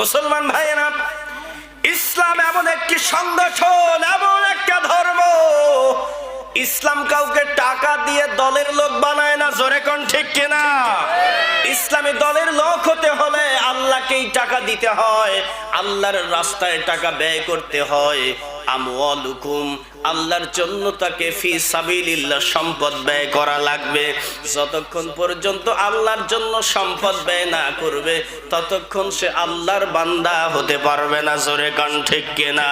মুসলমান ভাইয়েরা, ইসলাম এমন একটি সংগঠন, এমন একটা ধর্ম। ইসলাম কাউকে টাকা দিয়ে দলের লোক বানায় না, জোরে কোন ঠিক কিনা? ইসলামী দলের লোক হতে হলে আল্লাহকেই টাকা দিতে হয়, আল্লাহর রাস্তায় টাকা ব্যয় করতে হয়। আমওয়ালুকুম, আল্লাহর জন্য তাকে ফি সাবিলিল্লাহ সম্পদ ব্যয় করা লাগবে। যতক্ষণ পর্যন্ত আল্লাহর জন্য সম্পদ ব্যয় না করবে, ততক্ষণ সে আল্লাহর বান্দা হতে পারবে না, জোরে কান ঠিক কিনা।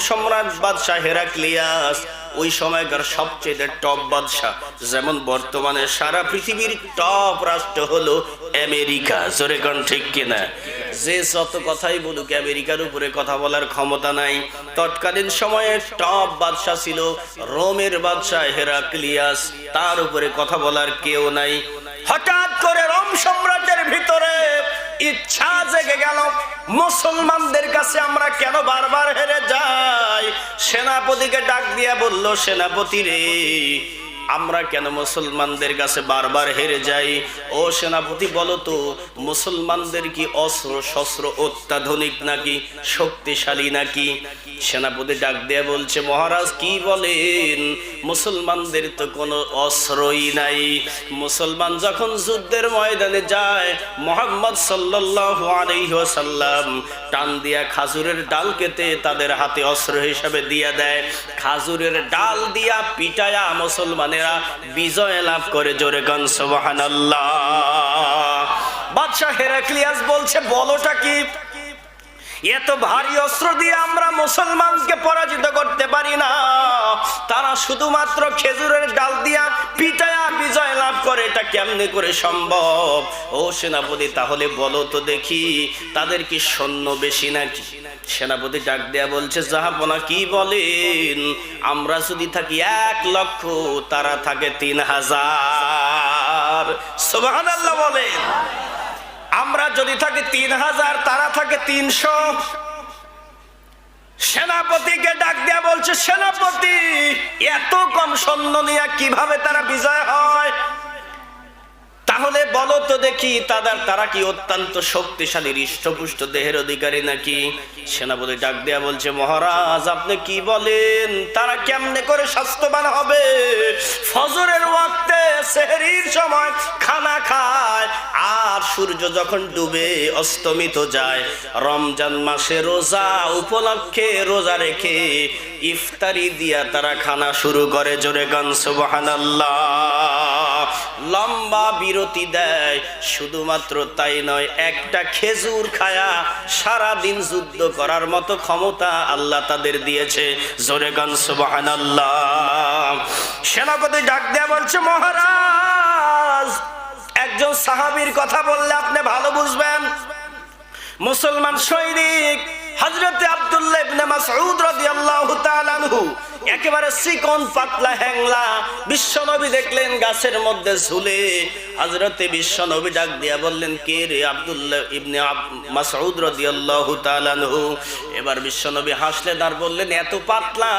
সম্রাট বাদশাহ হেরাক্লিয়াস, ওই সময়কার সবচেয়ে টপ বাদশাহ। যেমন বর্তমানে সারা পৃথিবীর টপ রাষ্ট্র হলো আমেরিকা। জোরে কোন ঠিক কিনা? যে যত কথাই বলুক, আমেরিকার উপরে কথা বলার ক্ষমতা নাই। তৎকালীন সময়ে টপ বাদশাহ ছিল রোমের বাদশাহ হেরাক্লিয়াস। তার উপরে কথা বলার কেউ নাই। হঠাৎ করে রোম সম্রাটের ভিতরে ইচ্ছা জেগে গেল, মুসলমানদের কাছে আমরা কেন বারবার হেরে যাই? সেনাপতিকে ডাক দিয়ে বলল, সেনাপতি রে আমরা কেন মুসলমানদের কাছে বারবার হেরে যাই? ও সেনাপতি, বলো তো, মুসলমানদের কি অস্ত্র শস্ত্র অত্যাধুনিক নাকি, শক্তিশালী নাকি? সেনাপতি ডাক দিয়ে বলছে, মহারাজ, কি বলেন? মুসলমানদের তো কোনো অস্ত্রই নাই। মুসলমান যখন যুদ্ধের ময়দানে যায়, মোহাম্মদ সাল্লাল্লাহু টান দিয়া খাজুরের ডাল কেটে তাদের হাতে অস্ত্র হিসাবে দিয়া দেয়। খাজুরের ডাল দিয়া পিটায়া মুসলমানেরা বিজয় লাভ করে জোরে গান, সুবহানাল্লাহ। বাদশাহ হেরাক্লিয়াস বলছে, বলোটা কি? এত ভারী অস্ত্র দিয়ে আমরা মুসলমানকে পরাজিত করতে পারি না। তারা শুধুমাত্র খেজুরের ডাল দিয়া পিটায়া বিজয় লাভ করে, এটা কেমনে করে সম্ভব? ও সেনাপতি, তাহলে বলো তো দেখি, তাদের কি সৈন্য বেশি নাকি? সেনাপতি ডাক দেয়া বলছে জাহাপনা কি বলেন? আমরা যদি থাকি এক লক্ষ, তারা থাকে তিন হাজার। সোহান বলেন। আমরা যদি থাকি তিন হাজার, তারা থাকে তিনশো। সেনাপতিকে ডাক দেয়া বলছে, সেনাপতি, এত কম সৈন্য নিয়ে কীভাবে তারা বিজয় হয়? তাহলে বলো তো দেখি তাদের, তারা কি অত্যন্ত শক্তিশালী, হৃষ্টপুষ্ট, দেহের অধিকারী নাকি? সেনাপতি ডাক দেয়া বলছে, মহারাজ, আপনি কি বলেন? তারা কেমনে করে স্বাস্থ্যবান হবে? ফজরের ওয়াক্তে সেহরির সময় খানা খায়, আর সূর্য যখন ডুবে অস্তমিত যায়। রমজান মাসে রোজা উপলক্ষে রোজা রেখে ইফতারি দিয়া তারা খানা শুরু করে। জোরে গান, সুবহানাল্লাহ। লম্বা বিরতি দেয়। শুধুমাত্র তাই নয়, একটা খেজুর খায়া সারা দিন যুদ্ধ করার মতো ক্ষমতা আল্লাহ তাদের দিয়েছে। জোরে গান সেনাপতি ডাক দেয়া বলছে, মহারাজ, একজন সাহাবীর কথা বললে আপনি ভালো বুঝবেন। মুসলমান সৈনিক হজরতে আব্দুল্লাহ মাসউদ একেবারে চিকন পাতলা হ্যাংলা। বিশ্বনবী দেখলেন গাছের মধ্যে ঝুলে। হজরতে বিশ্বনবী ডাক দিয়া বললেন, কে রে আবদুল্লাহ ইবনে মাসউদ তাআলা এবার বিশ্বনবী হাসলেন আর বললেন, এত পাতলা,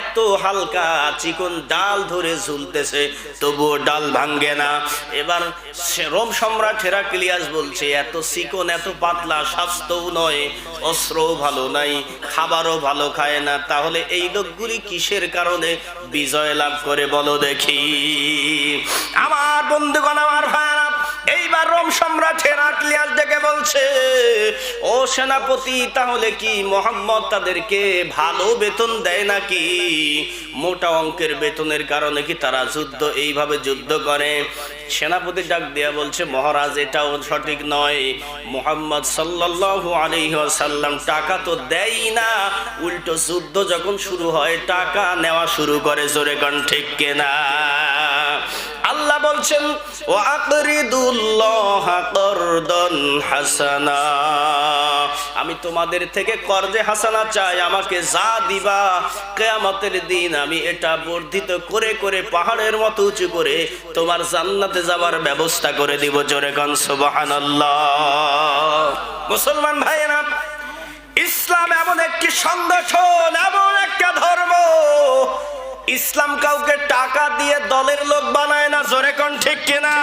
এত হালকা, চিকন ডাল ধরে ঝুলতেছে, তবুও ডাল ভাঙ্গে না। এবার রোম সম্রাট হেরাক্লিয়াস বলছে, এত চিকন, এত পাতলা, স্বাস্থ্যও নয়, অস্ত্রও ভালো নাই, খাবারও ভালো খায় না। তাহলে এই লোকগুলি কিসের কারণে বিজয় লাভ করে বলো দেখি। আমার বন্ধুগণ, আমার ভাইরা এইবার রোম সম্রাট হেরাক্লিয়াস ডেকে বলছে, ও সেনাপতি, তাহলে কি মোহাম্মদ তাদেরকে ভালো বেতন দেয় নাকি? মোটা অঙ্কের বেতনের কারণে কি তারা যুদ্ধ এইভাবে যুদ্ধ করে? সেনাপতি ডাক দেয়া বলছে, মহারাজ, এটাও সঠিক নয়। মোহাম্মদ সাল্লাল্লাহু আলাইহি ওয়াসাল্লাম টাকা তো দেয় না। উল্টো যুদ্ধ যখন শুরু হয়, টাকা নেওয়া শুরু করে, জোরে গান ঠিক কেনা? আল্লাহ বলছেন, ও আকরিদুল্লাহ করদন হাসানা। আমি তোমাদের থেকে কর্জে হাসানা চাই, আমাকে যা দিবা, কেয়ামতের দিন আমি এটা বর্ধিত করে করে পাহাড়ের মতো উঁচু করে তোমার জান্নাতে যাওয়ার ব্যবস্থা করে দিব। জোরে গান সুবহানাল্লাহ। মুসলমান ভাইয়েরা, ইসলাম এমন একটি সংগঠন, এমন একটা ধর্ম ইসলাম কাউকে টাকা দিয়ে দলের লোক বানায় না, জোরে কোন ঠিক কিনা?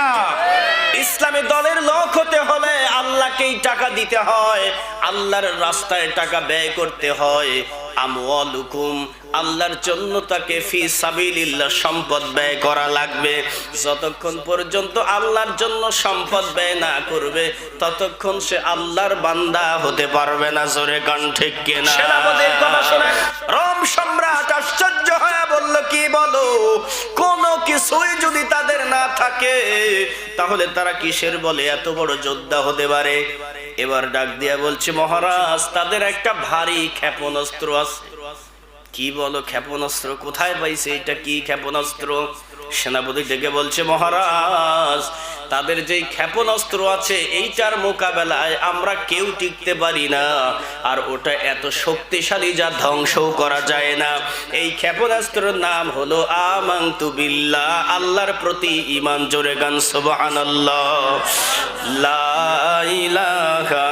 ইসলামী দলের লোক হতে হলে আল্লাহকেই টাকা দিতে হয়, আল্লাহর রাস্তায় টাকা ব্যয় করতে হয়। আল্লাহর জন্য তাকে ফি সম্পদ ব্যয় করা লাগবে। যতক্ষণ পর্যন্ত আল্লাহর জন্য সম্পদ ব্যয় না করবে, ততক্ষণ সে আল্লাহর বান্দা হতে পারবে না, জোরে কান ঠিক কিনা? কিছুই যদি তাদের না থাকে, তাহলে তারা কিসের বলে? এত বড় যোদ্ধা হতে পারে। এবার ডাক দিয়া বলছে, মহারাজ, তাদের একটা ভারী ক্ষেপণাস্ত্র আছে। কি বলো, ক্ষেপণাস্ত্র? কোথায় পাইছে এটা? কি ক্ষেপণাস্ত্র? সেনাপতি ডেকে বলছে, মহারাজ তাদের যেই ক্ষেপণাস্ত্র আছে, এইটার মোকাবেলায় আমরা কেউ টিকতে পারি না। আর ওটা এত শক্তিশালী যা ধ্বংসও করা যায় না। এই ক্ষেপণাস্ত্রের নাম হলো আমান্তু বিল্লাহ, আল্লাহর প্রতি ইমান জোরে গান, সুবহানাল্লাহ। লা ইলাহা